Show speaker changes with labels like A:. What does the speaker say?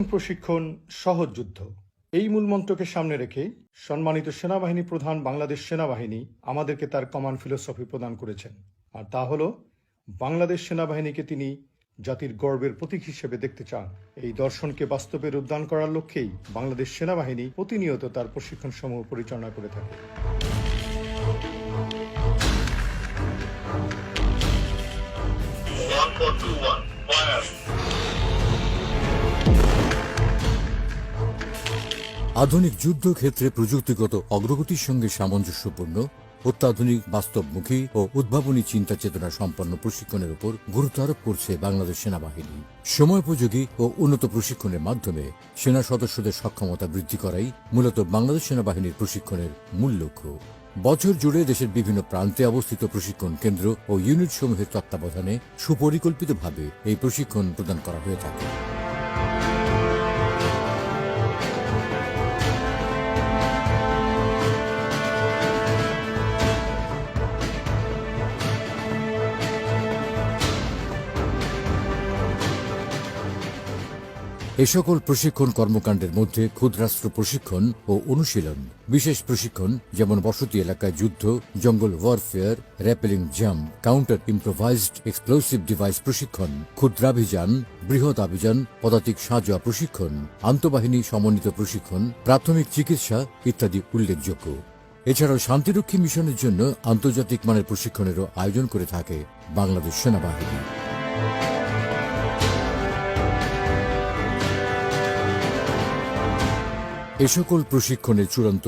A: প্রশিক্ষণ সহজ যুদ্ধ এই মূলমন্ত্রকে সামনে রেখে সম্মানিত সেনাবাহিনী প্রধান বাংলাদেশ সেনাবাহিনী আমাদেরকে তার কমান ফিলোসফি প্রদান করেছেন আর তা হল, বাংলাদেশ সেনাবাহিনীকে তিনি জাতির গর্বের প্রতীক হিসেবে দেখতে চান এই দর্শনকে বাস্তবে রূপদান করার লক্ষ্যেই বাংলাদেশ সেনাবাহিনী প্রতিনিয়ত তার প্রশিক্ষণ সমূহ পরিচালনা করে থাকে
B: One, four, two, one. Fire.
C: আধুনিক যুদ্ধক্ষেত্রে প্রযুক্তিগত অগ্রগতির সঙ্গে সামঞ্জস্যপূর্ণ, অত্যাধুনিক বাস্তবমুখী ও উদ্ভাবনী চিন্তা চেতনা সম্পন্ন প্রশিক্ষণের উপর গুরুত্ব আরোপ করছে বাংলাদেশ সেনাবাহিনী। সময়োপযোগী ও উন্নত প্রশিক্ষণের মাধ্যমে সেনা সদস্যদের সক্ষমতা বৃদ্ধি করাই মূলত বাংলাদেশ সেনাবাহিনীর প্রশিক্ষণের মূল লক্ষ্য। বছর জুড়ে দেশের বিভিন্ন প্রান্তে অবস্থিত প্রশিক্ষণ কেন্দ্র ও ইউনিট সমূহের তত্ত্বাবধানে সুপরিকল্পিতভাবে এই প্রশিক্ষণ প্রদান করা হয়ে থাকে। এ সকল প্রশিক্ষণ কর্মকাণ্ডের মধ্যে ক্ষুদ্রাস্ত্র প্রশিক্ষণ ও অনুশীলন। বিশেষ প্রশিক্ষণ যেমন বসতি এলাকায় যুদ্ধ, জঙ্গল warfare rappelling jump counter improvised explosive device প্রশিক্ষণ, ক্ষুদ্রাভিযান, বৃহৎ অভিযান পদাতিক সাজোয়া প্রশিক্ষণ, আন্তঃবাহিনী সমন্বিত প্রশিক্ষণ, প্রাথমিক চিকিৎসা ইত্যাদি উল্লেখযোগ্য। এছাড়াও শান্তিরক্ষী মিশনের জন্য আন্তর্জাতিক মানের প্রশিক্ষণেরও আয়োজন করে থাকে বাংলাদেশ সেনাবাহিনী। এ সকল প্রশিক্ষণের চূড়ান্ত